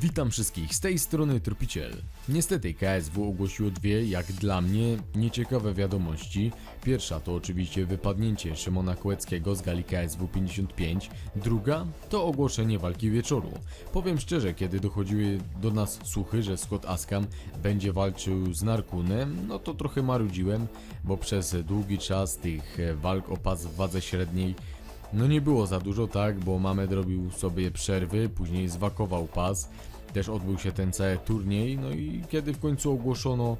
Witam wszystkich, z tej strony Tropiciel. Niestety KSW ogłosiło dwie, jak dla mnie, nieciekawe wiadomości. Pierwsza to oczywiście wypadnięcie Szymona Kłeckiego z gali KSW 55. Druga to ogłoszenie walki wieczoru. Powiem szczerze, kiedy dochodziły do nas słuchy, że Scott Askam będzie walczył z Narkunem, no to trochę marudziłem, bo przez długi czas tych walk o pas w wadze średniej no nie było za dużo, tak, bo Mamed robił sobie przerwy, później zwakował pas, też odbył się ten cały turniej, no i kiedy w końcu ogłoszono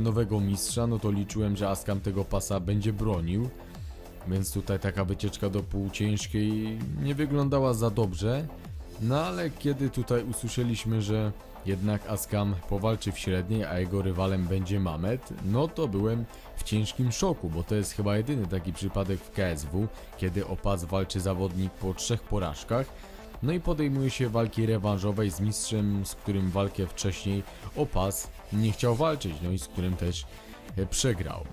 nowego mistrza, no to liczyłem, że Askam tego pasa będzie bronił, więc tutaj taka wycieczka do półciężkiej nie wyglądała za dobrze, no ale kiedy tutaj usłyszeliśmy, że jednak Askam powalczy w średniej, a jego rywalem będzie Mamet, no to byłem w ciężkim szoku, bo to jest chyba jedyny taki przypadek w KSW, kiedy o pas walczy zawodnik po trzech porażkach. No i podejmuje się walki rewanżowej z mistrzem, z którym walkę wcześniej o pas nie chciał walczyć, no i z którym też e, przegrał.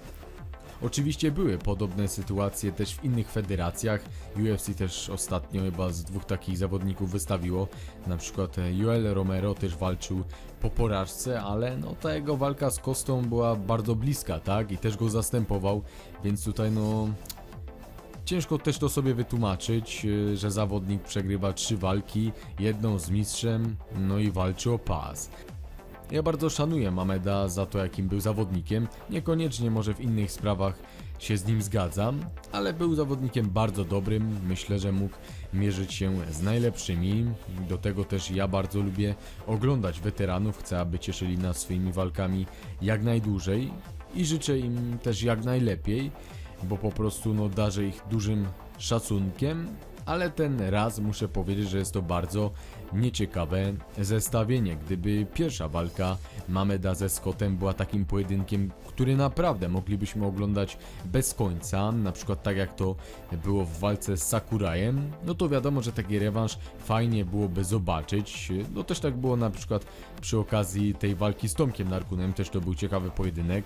Oczywiście były podobne sytuacje też w innych federacjach. UFC też ostatnio chyba z dwóch takich zawodników wystawiło. Na przykład e, Joel Romero też walczył po porażce, ale no ta jego walka z Kostą była bardzo bliska, tak? I też go zastępował, więc tutaj no Ciężko też to sobie wytłumaczyć, e, że zawodnik przegrywa trzy walki, jedną z mistrzem, no i walczy o pas. Ja bardzo szanuję Mameda za to, jakim był zawodnikiem. Niekoniecznie może w innych sprawach się z nim zgadzam, ale był zawodnikiem bardzo dobrym. Myślę, że mógł mierzyć się z najlepszymi. Do tego też ja bardzo lubię oglądać weteranów. Chcę, aby cieszyli nas swoimi walkami jak najdłużej i życzę im też jak najlepiej, bo po prostu no, darzę ich dużym szacunkiem. Ale ten raz muszę powiedzieć, że jest to bardzo nieciekawe zestawienie. Gdyby pierwsza walka Mameda ze Scottem była takim pojedynkiem, który naprawdę moglibyśmy oglądać bez końca, na przykład tak jak to było w walce z Sakurajem, no to wiadomo, że taki rewanż fajnie byłoby zobaczyć. No też tak było na przykład przy okazji tej walki z Tomkiem Narkunem, też to był ciekawy pojedynek.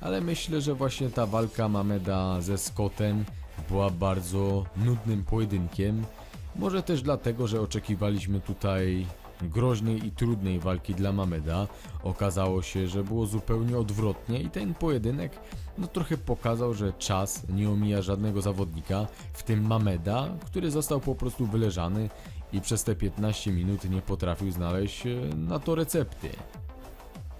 Ale myślę, że właśnie ta walka Mameda ze Scottem była bardzo nudnym pojedynkiem. Może też dlatego, że oczekiwaliśmy tutaj groźnej i trudnej walki dla Mameda. Okazało się, że było zupełnie odwrotnie i ten pojedynek no trochę pokazał, że czas nie omija żadnego zawodnika, w tym Mameda, który został po prostu wyleżany i przez te 15 minut nie potrafił znaleźć e, na to recepty.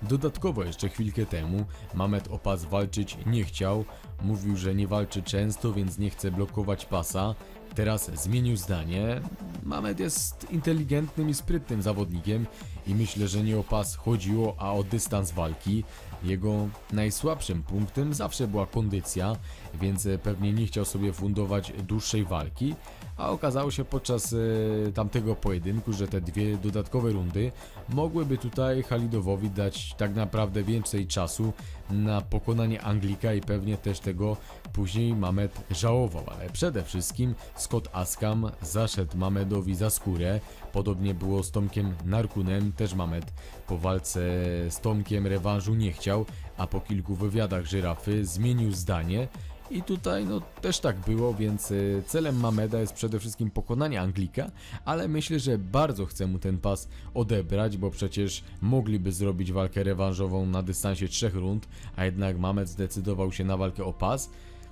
Dodatkowo jeszcze chwilkę temu Mamet o pas walczyć nie chciał, mówił, że nie walczy często, więc nie chce blokować pasa. Teraz zmienił zdanie. Mamet jest inteligentnym i sprytnym zawodnikiem i myślę, że nie o pas chodziło, a o dystans walki. Jego najsłabszym punktem zawsze była kondycja, więc e, pewnie nie chciał sobie fundować dłuższej walki, a okazało się podczas e, tamtego pojedynku, że te dwie dodatkowe rundy mogłyby tutaj Halidowowi dać tak naprawdę więcej czasu na pokonanie Anglika i pewnie też tego później Mamed żałował, ale przede wszystkim Scott Askam zaszedł Mamedowi za skórę, podobnie było z Tomkiem Narkunem, też Mamed po walce z Tomkiem rewanżu nie chciał, a po kilku wywiadach żyrafy zmienił zdanie. I tutaj no też tak było, więc y, celem Mameda jest przede wszystkim pokonanie Anglika, ale myślę, że bardzo chce mu ten pas odebrać, bo przecież mogliby zrobić walkę rewanżową na dystansie trzech rund, a jednak Mamed zdecydował się na walkę o pas,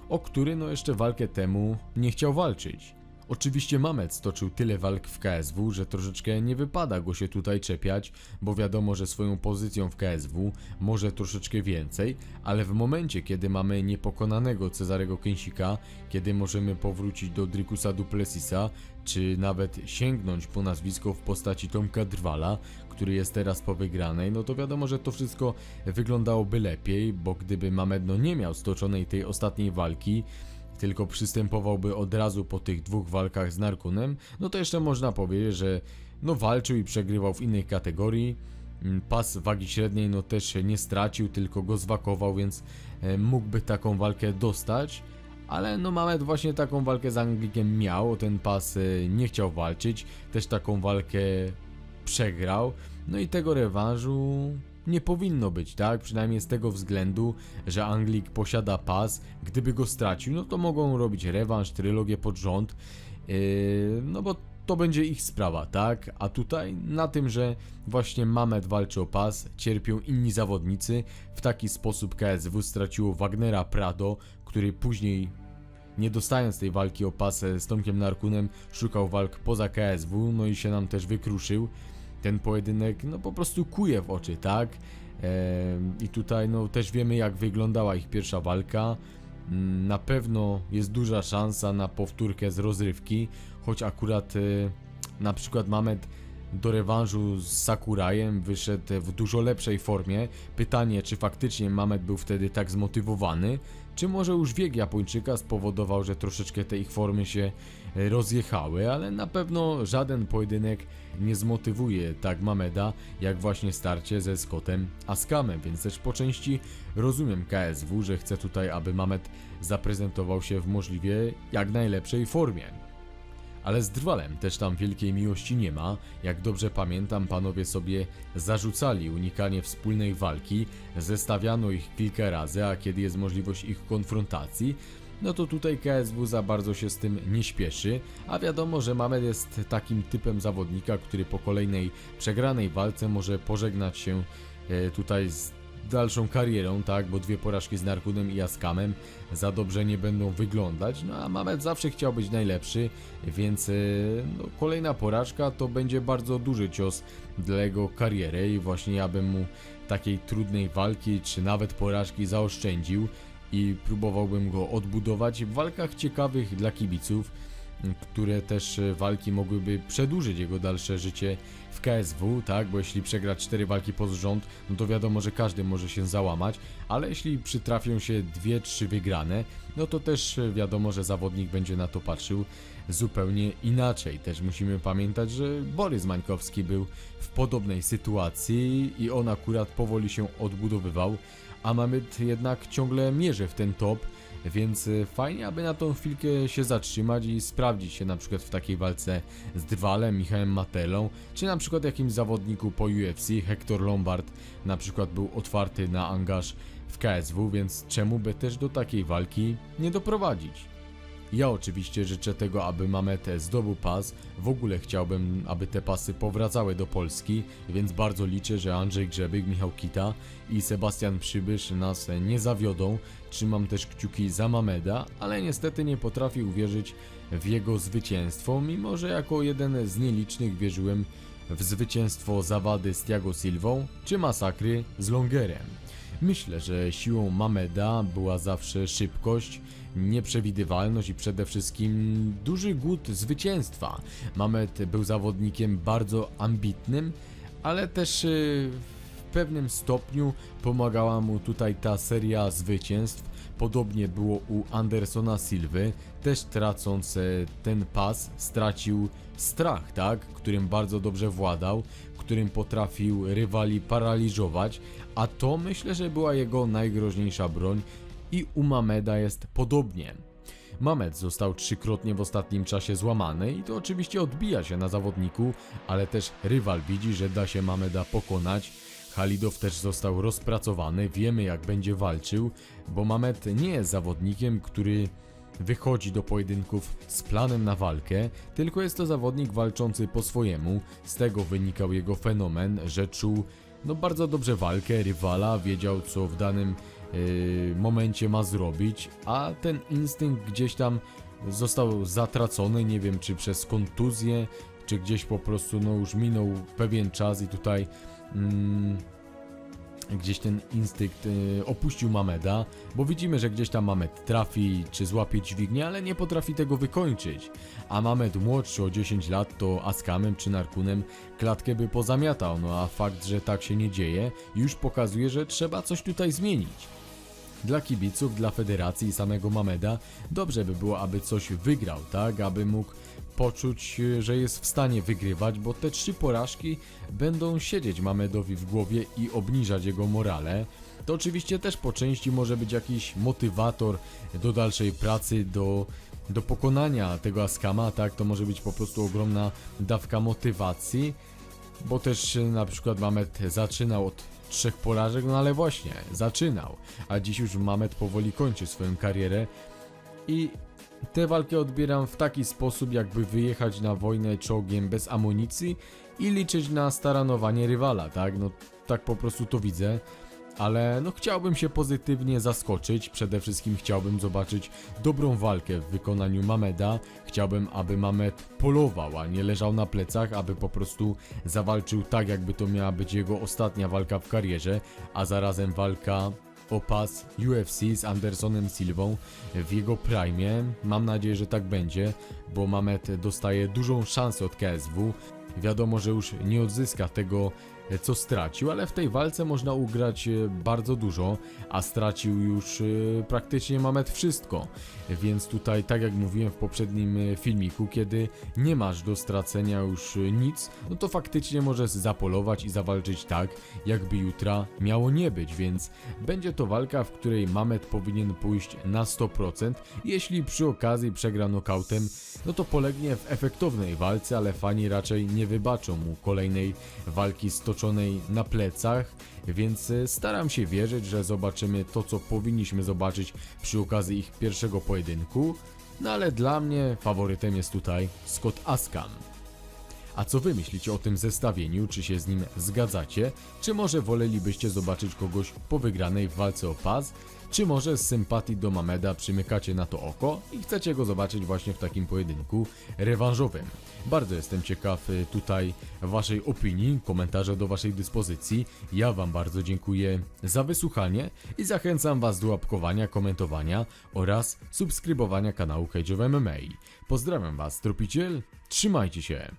o który no jeszcze walkę temu nie chciał walczyć. Oczywiście Mamet stoczył tyle walk w KSW, że troszeczkę nie wypada go się tutaj czepiać, bo wiadomo, że swoją pozycją w KSW może troszeczkę więcej, ale w momencie, kiedy mamy niepokonanego Cezarego Kęsika, kiedy możemy powrócić do Drikusa Duplessisa, czy nawet sięgnąć po nazwisko w postaci Tomka Drwala, który jest teraz po wygranej, no to wiadomo, że to wszystko wyglądałoby lepiej, bo gdyby Mamed no nie miał stoczonej tej ostatniej walki, tylko przystępowałby od razu po tych dwóch walkach z Narkunem, no to jeszcze można powiedzieć, że no walczył i przegrywał w innej kategorii. Mm, Pas wagi średniej no też nie stracił, tylko go zwakował, więc e, mógłby taką walkę dostać. Ale no Mamet właśnie taką walkę z Anglikiem miał, ten pas e, nie chciał walczyć, też taką walkę przegrał. No i tego rewanżu nie powinno być, tak? Przynajmniej z tego względu, że Anglik posiada pas. Gdyby go stracił, no to mogą robić rewanż, trylogię pod rząd. Yy, no bo to będzie ich sprawa, tak? A tutaj na tym, że właśnie Mamet walczy o pas, cierpią inni zawodnicy, w taki sposób KSW straciło Wagnera Prado, który później nie dostając tej walki o pas z Tomkiem Narkunem, szukał walk poza KSW, no i się nam też wykruszył. Ten pojedynek, no po prostu kuje w oczy, tak? I tutaj, no też wiemy, jak wyglądała ich pierwsza walka. Mm, Na pewno jest duża szansa na powtórkę z rozrywki, choć akurat e, na przykład Mamet do rewanżu z Sakurajem wyszedł w dużo lepszej formie. Pytanie, czy faktycznie Mamet był wtedy tak zmotywowany, czy może już wiek Japończyka spowodował, że troszeczkę te ich formy się rozjechały, ale na pewno żaden pojedynek nie zmotywuje tak Mameda, jak właśnie starcie ze Scottem Askamem, więc też po części rozumiem KSW, że chce tutaj, aby Mamet zaprezentował się w możliwie jak najlepszej formie. Ale z Drwalem też tam wielkiej miłości nie ma. Jak dobrze pamiętam, panowie sobie zarzucali unikanie wspólnej walki, zestawiano ich kilka razy, a kiedy jest możliwość ich konfrontacji, no to tutaj KSW za bardzo się z tym nie śpieszy, a wiadomo, że Mamed jest takim typem zawodnika, który po kolejnej przegranej walce może pożegnać się e, tutaj z dalszą karierą, tak, bo dwie porażki z Narkunem i Askamem za dobrze nie będą wyglądać, no a Mamet zawsze chciał być najlepszy, więc e, no, kolejna porażka to będzie bardzo duży cios dla jego kariery i właśnie ja bym mu takiej trudnej walki, czy nawet porażki zaoszczędził i próbowałbym go odbudować w walkach ciekawych dla kibiców, które też e, walki mogłyby przedłużyć jego dalsze życie w KSW, tak, bo jeśli przegra cztery walki pod rząd, no to wiadomo, że każdy może się załamać, ale jeśli przytrafią się dwie, trzy wygrane, no to też e, wiadomo, że zawodnik będzie na to patrzył zupełnie inaczej. Też musimy pamiętać, że Borys Mańkowski był w podobnej sytuacji i on akurat powoli się odbudowywał, a Mamet jednak ciągle mierzy w ten top, więc y, fajnie, aby na tą chwilkę się zatrzymać i sprawdzić się na przykład w takiej walce z Drwalem, Michałem Matelą, czy na przykład jakimś zawodniku po UFC, Hector Lombard na przykład był otwarty na angaż w KSW, więc czemu by też do takiej walki nie doprowadzić? Ja oczywiście życzę tego, aby Mamet zdobył pas. W ogóle chciałbym, aby te pasy powracały do Polski, więc bardzo liczę, że Andrzej Grzebyk, Michał Kita i Sebastian Przybysz nas nie zawiodą. Trzymam też kciuki za Mameda, ale niestety nie potrafię uwierzyć w jego zwycięstwo, mimo że jako jeden z nielicznych wierzyłem w zwycięstwo zawady z Thiago Silvą czy masakry z Longerem. Myślę, że siłą Mameda była zawsze szybkość, nieprzewidywalność i przede wszystkim duży głód zwycięstwa. Mamed był zawodnikiem bardzo ambitnym, ale też y, pewnym stopniu pomagała mu tutaj ta seria zwycięstw. Podobnie było u Andersona Silwy, też tracąc e, ten pas, stracił strach, tak, którym bardzo dobrze władał, którym potrafił rywali paraliżować, a to myślę, że była jego najgroźniejsza broń i u Mameda jest podobnie. Mamed został trzykrotnie w ostatnim czasie złamany i to oczywiście odbija się na zawodniku, ale też rywal widzi, że da się Mameda pokonać. Halidow też został rozpracowany, wiemy jak będzie walczył, bo Mamed nie jest zawodnikiem, który wychodzi do pojedynków z planem na walkę, tylko jest to zawodnik walczący po swojemu. Z tego wynikał jego fenomen, że czuł no bardzo dobrze walkę rywala, wiedział co w danym yy, momencie ma zrobić, a ten instynkt gdzieś tam został zatracony, nie wiem czy przez kontuzję, czy gdzieś po prostu no już minął pewien czas i tutaj mm, gdzieś ten instynkt y, opuścił Mameda, bo widzimy, że gdzieś tam Mamed trafi czy złapie dźwignię, ale nie potrafi tego wykończyć. A Mamed młodszy o 10 lat to Askamem czy Narkunem klatkę by pozamiatał, no a fakt, że tak się nie dzieje już pokazuje, że trzeba coś tutaj zmienić. Dla kibiców, dla federacji i samego Mameda dobrze by było, aby coś wygrał, tak? Aby mógł poczuć, że jest w stanie wygrywać, bo te trzy porażki będą siedzieć Mamedowi w głowie i obniżać jego morale. To oczywiście też po części może być jakiś motywator do dalszej pracy, do, do pokonania tego Askama, tak? To może być po prostu ogromna dawka motywacji, bo też na przykład Mamet zaczynał od trzech porażek, no ale właśnie, zaczynał, a dziś już Mamet powoli kończy swoją karierę i Tę walkę odbieram w taki sposób, jakby wyjechać na wojnę czołgiem bez amunicji i liczyć na staranowanie rywala, tak? No tak po prostu to widzę. Ale no chciałbym się pozytywnie zaskoczyć, przede wszystkim chciałbym zobaczyć dobrą walkę w wykonaniu Mameda. Chciałbym, aby Mamed polował, a nie leżał na plecach, aby po prostu zawalczył tak, jakby to miała być jego ostatnia walka w karierze, a zarazem walka o pas UFC z Andersonem Silvą w jego prime. Mam nadzieję, że tak będzie, bo Mamet dostaje dużą szansę od KSW. Wiadomo, że już nie odzyska tego, co stracił, ale w tej walce można ugrać e, bardzo dużo, a stracił już e, praktycznie Mamet wszystko. Więc tutaj, tak jak mówiłem w poprzednim e, filmiku, kiedy nie masz do stracenia już e, nic, no to faktycznie możesz zapolować i zawalczyć tak, jakby jutra miało nie być, więc będzie to walka, w której Mamet powinien pójść na 100%. Jeśli przy okazji przegra nokautem, no to polegnie w efektownej walce, ale fani raczej nie wybaczą mu kolejnej walki stoczonej na plecach, więc e, staram się wierzyć, że zobaczymy to, co powinniśmy zobaczyć przy okazji ich pierwszego pojedynku. No ale dla mnie faworytem jest tutaj Scott Askan. A co wy myślicie o tym zestawieniu? Czy się z nim zgadzacie? Czy może wolelibyście zobaczyć kogoś po wygranej w walce o pas? Czy może z sympatii do Mameda przymykacie na to oko i chcecie go zobaczyć właśnie w takim pojedynku rewanżowym? Bardzo jestem ciekaw y, tutaj waszej opinii, komentarze do waszej dyspozycji. Ja wam bardzo dziękuję za wysłuchanie i zachęcam was do łapkowania, komentowania oraz subskrybowania kanału Cage MMA. Pozdrawiam was, tropiciel, trzymajcie się!